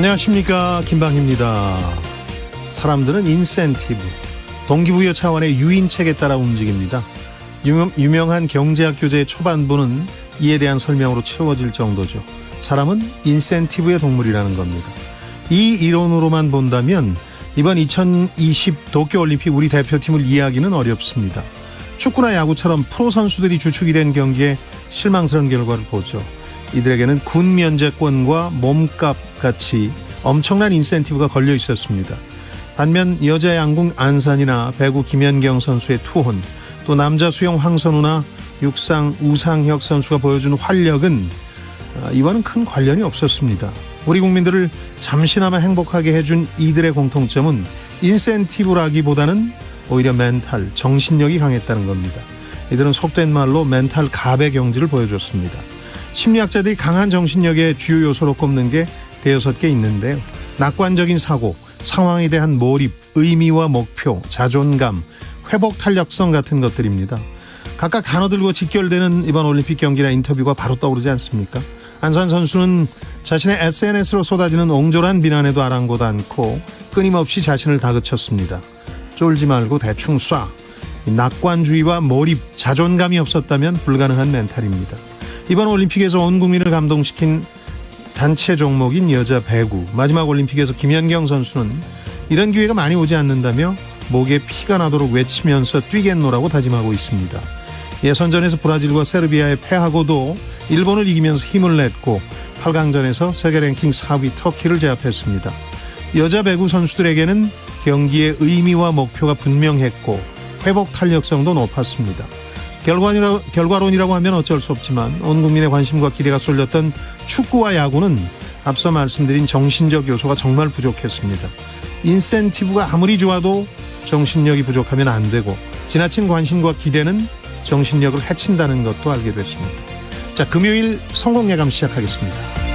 안녕하십니까 김방입니다. 사람들은 인센티브, 동기부여 차원의 유인책에 따라 움직입니다. 유명, 유명 한 경제학 교재의 초반부는 이에 대한 설명으로 채워질 정도죠. 사람은 인센티브의 동물이라는 겁니다. 이 이론으로만 본다면 이번 2020 도쿄올림픽 우리 대표팀을 이해하기는 어렵습니다. 축구나 야구처럼 프로 선수들이 주축이 된 경기에 실망스러운 결과를 보죠. 이들에게는 군 면제권과 몸값 같이 엄청난 인센티브가 걸려 있었습니다. 반면 여자 양궁 안산이나 배구 김연경 선수의 투혼, 또 남자 수영 황선우나 육상 우상혁 선수가 보여준 활력은 아, 이와는 큰 관련이 없었습니다. 우리 국민들을 잠시나마 행복하게 해준 이들의 공통점은 인센티브라기보다는 오히려 멘탈, 정신력이 강했다는 겁니다. 이들은 속된 말로 멘탈 갑의 경지를 보여줬습니다. 심리학자들이 강한 정신력의 주요 요소로 꼽는 게 대여섯 개 있는데요. 낙관적인 사고, 상황에 대한 몰입, 의미와 목표, 자존감, 회복 탄력성 같은 것들입니다. 각각 단어들과 직결되는 이번 올림픽 경기나 인터뷰가 바로 떠오르지 않습니까? 안산 선수는 자신의 SNS로 쏟아지는 옹졸한 비난에도 아랑곳 않고 끊임없이 자신을 다그쳤습니다. 쫄지 말고 대충 쏴. 이 낙관주의와 몰입, 자존감이 없었다면 불가능한 멘탈입니다. 이번 올림픽에서 온 국민을 감동시킨 단체 종목인 여자 배구 마지막 올림픽에서 김연경 선수는 이런 기회가 많이 오지 않는다며 목에 피가 나도록 외치면서 뛰겠노라고 다짐하고 있습니다. 예선전에서 브라질과 세르비아에 패하고도 일본을 이기면서 힘을 냈고 8강전에서 세계 랭킹 4위 터키를 제압했습니다. 여자 배구 선수들에게는 경기의 의미와 목표가 분명했고 회복 탄력성도 높았습니다. 결과이라, 결과론이라고 하면 어쩔 수 없지만 온 국민의 관심과 기대가 쏠렸던 축구와 야구는 앞서 말씀드린 정신적 요소가 정말 부족했습니다. 인센티브가 아무리 좋아도 정신력이 부족하면 안 되고 지나친 관심과 기대는 정신력을 해친다는 것도 알게 됐습니다. 자, 금요일 성공 예감 시작하겠습니다.